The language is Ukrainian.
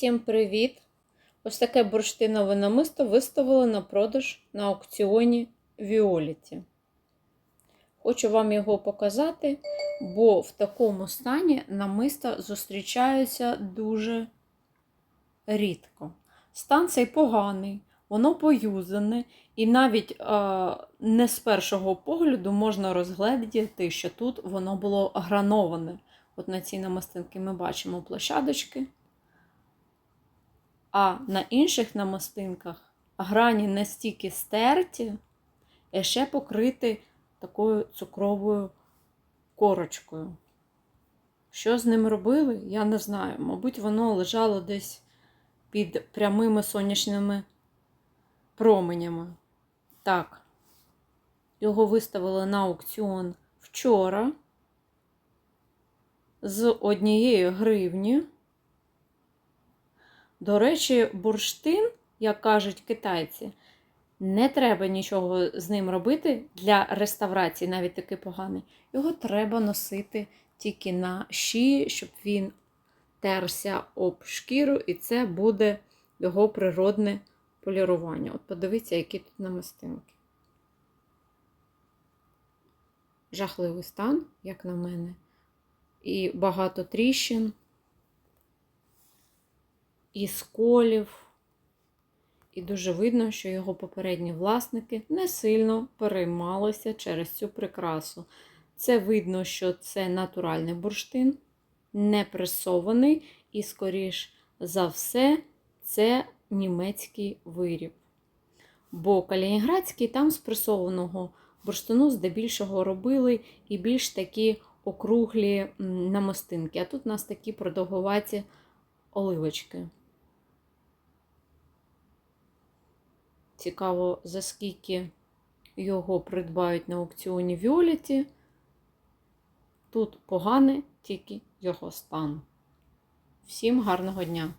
Усім привіт! Ось таке бурштинове намисто виставили на продаж на аукціоні Віоліті. Хочу вам його показати, бо в такому стані намиста зустрічаються дуже рідко. Стан цей поганий, воно поюзане, і навіть е, не з першого погляду можна розгледіти, що тут воно було грановане. От на цій намистинці ми бачимо площадочки. А на інших намистинках грані настільки стерті, і ще покриті такою цукровою корочкою. Що з ним робили, я не знаю. Мабуть, воно лежало десь під прямими сонячними променями. Так, його виставили на аукціон вчора з однієї гривні. До речі, бурштин, як кажуть китайці, не треба нічого з ним робити для реставрації, навіть такий поганий. Його треба носити тільки на шиї, щоб він терся об шкіру, і це буде його природне полірування. От подивіться, які тут намистинки. Жахливий стан, як на мене, і багато тріщин і сколів. І дуже видно, що його попередні власники не сильно переймалися через цю прикрасу. Це видно, що це натуральний бурштин, не пресований, і, скоріш за все, це німецький виріб. Бо калінінградський там з пресованого бурштину здебільшого робили і більш такі округлі намистинки. А тут у нас такі продовгуваті оливочки. Цікаво, за скільки його придбають на аукціоні Віоліті. Тут поганий тільки його стан. Всім гарного дня!